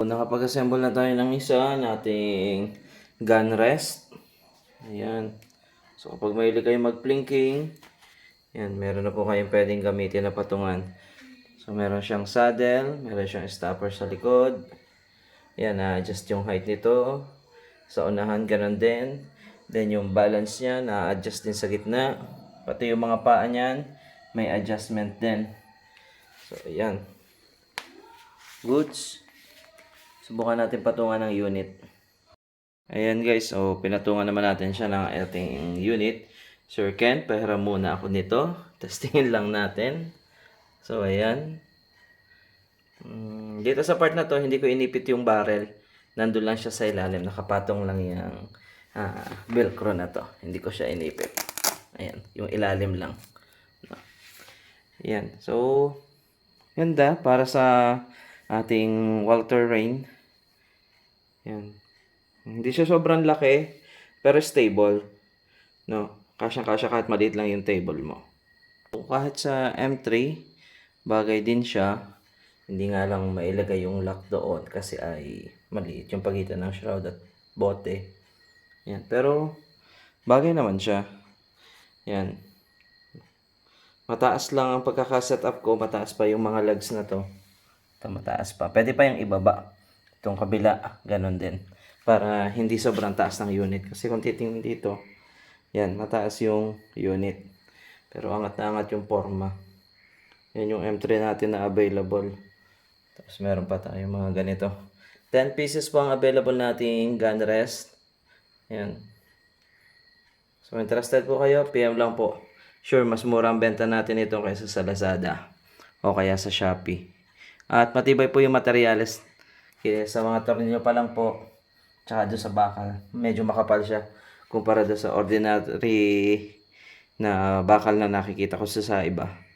Nakapag-assemble na tayo ng isa nating gun rest. Ayan. So kapag mahilig kayo mag-plinking, yan, meron na po kayong pwedeng gamitin na patungan. So meron siyang saddle, meron siyang stopper sa likod. Yan, na-adjust yung height nito. Sa unahan, ganun din. Then yung balance niya, na-adjust din sa gitna. Pati yung mga paa niyan, may adjustment din. So, ayan. Goods. Subukan natin patungan ng unit. Ayan guys, so pinatungan naman natin siya ng ating unit. Sir Ken, pahiram muna ako nito. Testingin lang natin. So, ayan. Mm, dito sa part na to, hindi ko inipit yung barrel. Nandun lang siya sa ilalim. Nakapatong lang yung ah, velcro na to. Hindi ko siya inipit. Ayan, yung ilalim lang. Ayan, so, ganda para sa ating Walter Rain. Ayan. Hindi siya sobrang laki, pero stable. No, kasyang-kasya kahit maliit lang yung table mo. Kahit sa M3, bagay din siya. Hindi nga lang mailagay yung lock doon kasi ay maliit yung pagitan ng shroud at bote. Yan. Pero, bagay naman siya. Yan. Mataas lang ang pagkakaset up ko. Mataas pa yung mga legs na to. Ito mataas pa. Pwede pa yung ibaba. Itong kabila, ganon din. Para hindi sobrang taas ng unit. Kasi kung titingnan dito, yan, mataas yung unit. Pero angat na angat yung forma. Yan yung M3 natin na available. Tapos meron pa tayo mga ganito. 10 pieces po ang available nating gun rest. Yan. So interested po kayo, PM lang po. Sure, mas mura ang benta natin ito kaysa sa Lazada o kaya sa Shopee. At matibay po yung materyales. Kaya sa mga tornilyo pa lang po, tsaka doon sa bakal, medyo makapal siya kumpara doon sa ordinary na bakal na nakikita ko sa, sa iba.